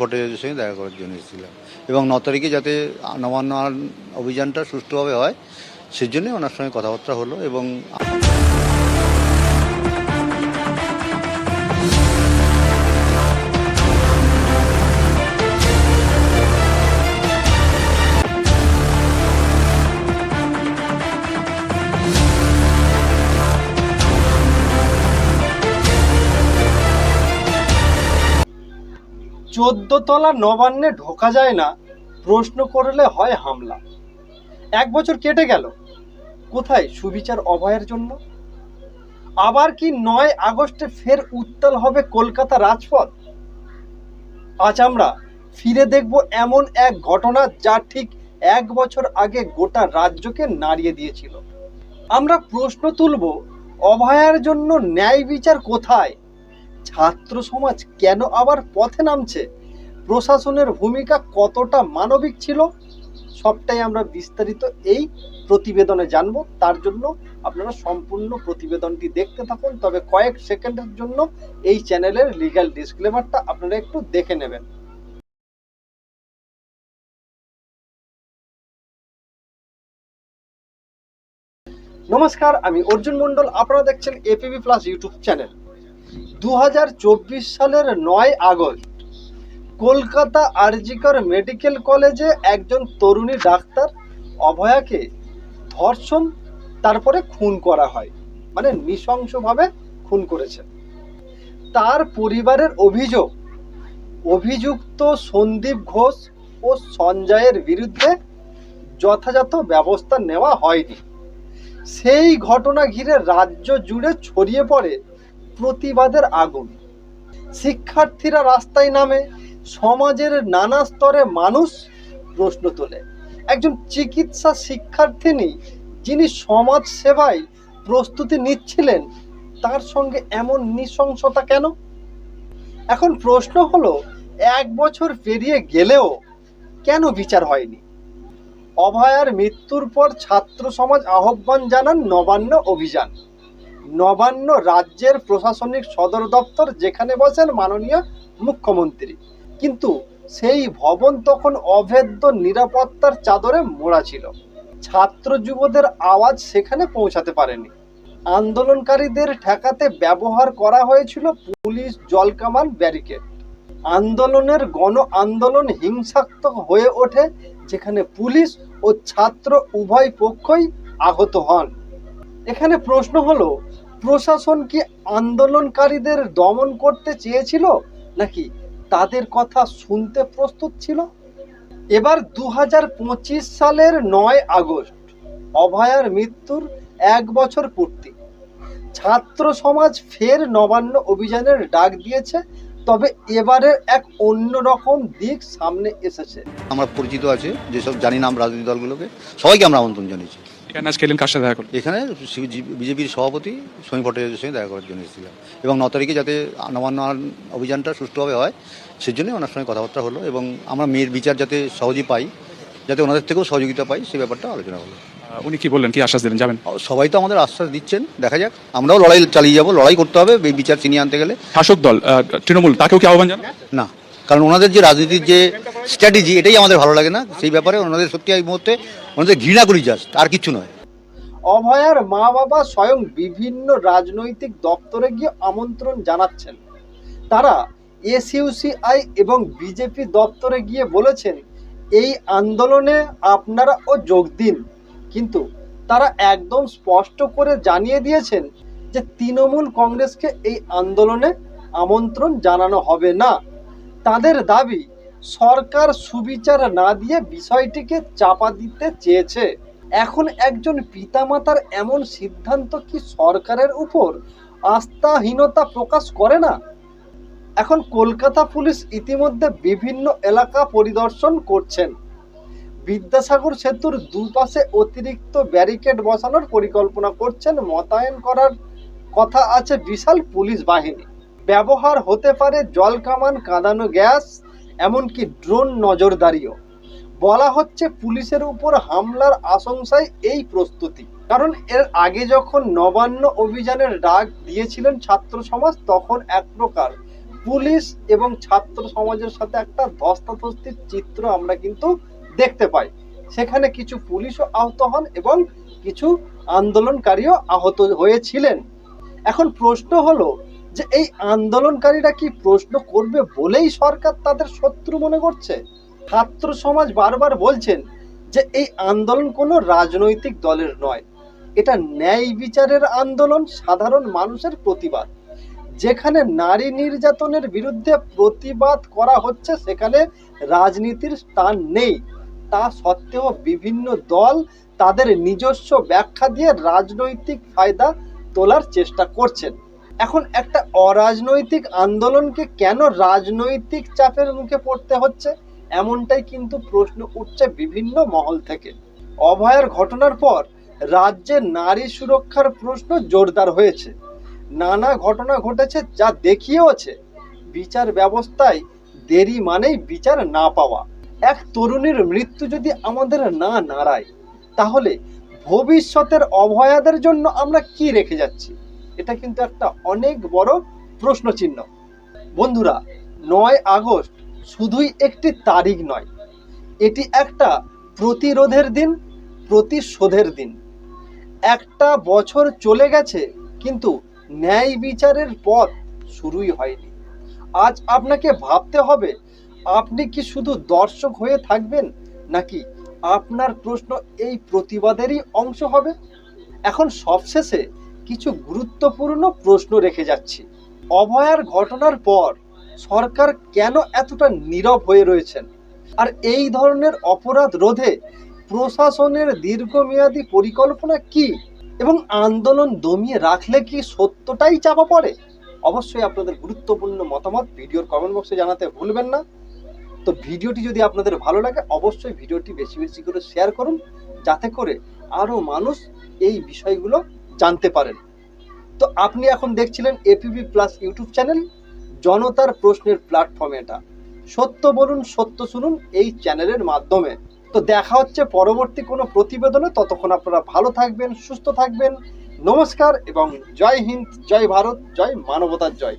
ভোটারদের সঙ্গে দেখা করার জন্য এসেছিলাম। এবং ন তারিখে যাতে নবান্ন অভিযানটা সুষ্ঠুভাবে হয়, সেজন্যই ওনার সঙ্গে কথাবার্তা হলো এবং চোদ্দ তলা নবান্নে ঢোকা যায় না, প্রশ্ন করলে হয় হামলা। এক বছর কেটে গেল। কোথায় সুবিচার অভয়ের জন্য? আবার কি নয় আগস্টে ফের উত্তাল হবে কলকাতা রাজপথ? আজ আমরা ফিরে দেখব এমন এক ঘটনা যা ঠিক এক বছর আগে গোটা রাজ্যকে নাড়িয়ে দিয়েছিল। আমরা প্রশ্ন তুলব, অভয়ার জন্য ন্যায় বিচার কোথায়? ছাত্র সমাজ কেন আবার পথে নামছে? প্রশাসনের ভূমিকা কতটা মানবিক ছিল? সবটাই আমরা বিস্তারিত এই প্রতিবেদনে জানব। তার জন্য আপনারা সম্পূর্ণ প্রতিবেদনটি দেখতে থাকুন। তবে কয়েক সেকেন্ডের জন্য এই চ্যানেলের লিগ্যাল ডিসক্লেমারটা আপনারা একটু দেখে নেবেন। নমস্কার, আমি অর্জুন মণ্ডল। আপনারা দেখছেন এপিবি প্লাস ইউটিউব চ্যানেল দু হাজার চব্বিশ সালের নয় আগস্ট, কলকাতা আরজিকর মেডিকেল কলেজে একজন তরুণী ডাক্তার অভয়াকে ধর্ষণ, তারপরে খুন করা হয় মানে নৃশংসভাবে খুন করেছে। তার পরিবারের অভিযোগ, অভিযুক্ত সন্দীপ ঘোষ ও সঞ্জয়ের বিরুদ্ধে যথাযথ ব্যবস্থা নেওয়া হয়নি। সেই ঘটনা ঘিরে রাজ্য জুড়ে ছড়িয়ে পড়ে প্রতিবাদের আগুন। শিক্ষার্থীরা রাস্তায় নামে, সমাজের নানা স্তরে মানুষ প্রশ্ন তোলে। একজন চিকিৎসা শিক্ষার্থিনী যিনি সমাজ সেবায় প্রস্তুতি নিচ্ছিলেন, তার সঙ্গে এমন নৃশংসতা কেন? এখন প্রশ্ন হলো, এক বছর পেরিয়ে গেলেও কেন বিচার হয়নি? অভয়ার মৃত্যুর পর ছাত্র সমাজ আহ্বান জানান নবান্ন অভিযান। নবান্ন রাজ্যের প্রশাসনিক সদর দপ্তর যেখানে বসেন মাননীয় মুখ্যমন্ত্রী। কিন্তু সেই ভবন তখন অভেদ্য নিরাপত্তার চাদরে মোড়া ছিল। ছাত্র যুবদের আওয়াজ সেখানে পৌঁছাতে পারেনি। আন্দোলনকারীদের ঠেকাতে ব্যবহার করা হয়েছিল পুলিশ জলকামান ব্যারিকেড। আন্দোলনের গণ আন্দোলন হিংসাত্মক হয়ে ওঠে, যেখানে পুলিশ ও ছাত্র উভয় পক্ষই আহত হন। এখানে প্রশ্ন হলো, প্রশাসন কি আন্দোলনকারীদের দমন করতে চেয়েছিল, নাকি তাদের কথা শুনতে প্রস্তুত ছিল? এবার দু হাজার পঁচিশ সালের নয় আগস্ট, অভয়ার মৃত্যুর এক বছর পূর্তি। ছাত্র সমাজ ফের নবান্ন অভিযানের ডাক দিয়েছে, তবে এবারের এক অন্যরকম দিক সামনে এসেছে। আমরা পরিচিত আছে, যেসব জানি নাম রাজনৈতিক দলগুলোকে, সবাইকে আমরা আমন্ত্রণ জানিয়েছি। এখানে আজকে এলেন কার সাথে দেখা করলেন? এখানে বিজেপির সভাপতি সমীর ভট্টাচার্যের সঙ্গে দেখা করার জন্য এসেছিলাম। এবং ন তারিখে যাতে নবান্ন অভিযানটা সুষ্ঠুভাবে হয় সেজন্যই ওনার সঙ্গে কথাবার্তা হলো এবং আমরা মেয়ের বিচার যাতে সহজেই পাই যাতে ওনাদের থেকেও সহযোগিতা পাই সেই ব্যাপারটা আলোচনা হলো উনি কি বললেন? কি আশ্বাস দিলেন? যাবেন? সবাই তো আমাদের আশ্বাস দিচ্ছেন দেখা যাক। আমরাও লড়াই চালিয়ে যাব লড়াই করতে হবে বিচার চিনিয়ে আনতে গেলে। শাসক দল তৃণমূল তাকেও কি আহ্বান জানান? না। কারণ ওনাদের যে রাজনীতির যে স্ট্র্যাটেজি এটাই আমাদের ভালো লাগে না। সেই ব্যাপারে ওনাদের সত্যি এই মুহূর্তে ওনাদের ঘৃণা করি জাস্ট আর কিছু নয়। অভয়ার মা বাবা স্বয়ং বিভিন্ন রাজনৈতিক দপ্তরে গিয়ে আমন্ত্রণ জানাচ্ছেন। তারা এসইউসিআই এবং বিজেপি দপ্তরে গিয়ে বলেছেন, এই আন্দোলনে আপনারা ও যোগ দিন। কিন্তু তারা একদম স্পষ্ট করে জানিয়ে দিয়েছেন যে তৃণমূল কংগ্রেসকে এই আন্দোলনে আমন্ত্রণ জানানো হবে না। তাদের দাবি, সরকার সুবিচার না দিয়ে বিষয়টিকে চাপা দিতে চেয়েছে। এখন একজন পিতামাতার এমন সিদ্ধান্ত কি সরকারের উপর আস্থাহীনতা প্রকাশ করে না? এখন কলকাতা পুলিশ ইতিমধ্যে বিভিন্ন এলাকা পরিদর্শন করছেন। বিদ্যাসাগর সেতুর দুপাশে অতিরিক্ত ব্যারিকেড বসানোর পরিকল্পনা করছেন, মোতায়েন করার কথা আছে বিশাল পুলিশ বাহিনী। ব্যবহার হতে পারে জল কামান, কাঁদানো গ্যাস, এমনকি ড্রোন নজরদারিও। বলা হচ্ছে পুলিশের উপর হামলার আশঙ্কায় এই প্রস্তুতি। কারণ এর আগে যখন নবান্ন অভিযানের ডাক দিয়েছিলেন ছাত্র সমাজ, তখন এক প্রকার পুলিশ এবং ছাত্র সমাজের সাথে একটা ধস্তাধস্তির চিত্র আমরা কিন্তু দেখতে পাই। সেখানে কিছু পুলিশও আহত হন এবং কিছু আন্দোলনকারীও আহত হয়েছিলেন। এখন প্রশ্ন হলো যে এই আন্দোলনকারীরা কি প্রশ্ন করবে বলেই সরকার তাদের শত্রু মনে করছে? ছাত্র সমাজ বারবার বলছেন যে এই আন্দোলন কোনো রাজনৈতিক দলের নয়। এটা ন্যায় বিচারের আন্দোলন, সাধারণ মানুষের প্রতিবাদ। যেখানে নারী নির্যাতনের বিরুদ্ধে প্রতিবাদ করা হচ্ছে, সেখানে রাজনীতির স্থান নেই। তা সত্ত্বেও বিভিন্ন দল তাদের নিজস্ব ব্যাখ্যা দিয়ে রাজনৈতিক ফায়দা তোলার চেষ্টা করছেন। এখন একটা অরাজনৈতিক আন্দোলনকে কেন রাজনৈতিক চাপের মুখে পড়তে হচ্ছে? এমনটাই কিন্তু প্রশ্ন উঠছে বিভিন্ন মহল থেকে। অভয়ার ঘটনার পর রাজ্যে নারী সুরক্ষার প্রশ্ন জোরদার হয়েছে। নানা ঘটনা ঘটেছে যা দেখিয়েওছে। বিচার ব্যবস্থায় দেরি মানেই বিচার না পাওয়া। এক তরুণীর মৃত্যু যদি আমাদের না নাড়ায়, তাহলে ভবিষ্যতের অভয়াদের জন্য আমরা কি রেখে যাচ্ছি? এটা কিন্তু একটা অনেক বড় প্রশ্ন চিহ্ন বন্ধুরা, নয় আগস্ট শুধুই একটি তারিখ নয়, এটি একটা প্রতিরোধের দিন, প্রতিশোধের দিন। একটা বছর চলে গেছে, কিন্তু ন্যায় বিচারের পথ শুরুই হয়নি। আজ আপনাকে ভাবতে হবে, আপনি কি শুধু দর্শক হয়ে থাকবেন, নাকি আপনার প্রশ্ন এই প্রতিবাদেরই অংশ হবে? এখন সবশেষে কিছু গুরুত্বপূর্ণ প্রশ্ন রেখে যাচ্ছি। অভয়ার ঘটনার পর সরকার কেন এতটা নীরব হয়ে রয়েছেন? আর এই ধরনের অপরাধ রোধে প্রশাসনের দীর্ঘমেয়াদী পরিকল্পনা কি? এবং আন্দোলন দমিয়ে রাখলে কি সত্যটাই চাপা পড়ে? অবশ্যই আপনাদের গুরুত্বপূর্ণ মতামত ভিডিওর কমেন্ট বক্সে জানাতে ভুলবেন না। তো ভিডিওটি যদি আপনাদের ভালো লাগে, অবশ্যই ভিডিওটি বেশি বেশি করে শেয়ার করুন। যাতে করে আরও মানুষ এই বিষয়গুলো জানতে পারেন। তো আপনি এখন দেখছিলেন এপিবি প্লাস ইউটিউব চ্যানেল জনতার প্রশ্নের প্ল্যাটফর্ম এটা। সত্য বলুন, সত্য শুনুন এই চ্যানেলের মাধ্যমে। তো দেখা হচ্ছে পরবর্তী কোনো প্রতিবেদনে। ততক্ষণ আপনারা ভালো থাকবেন, সুস্থ থাকবেন। নমস্কার এবং জয় হিন্দ, জয় ভারত, জয় মানবতার জয়।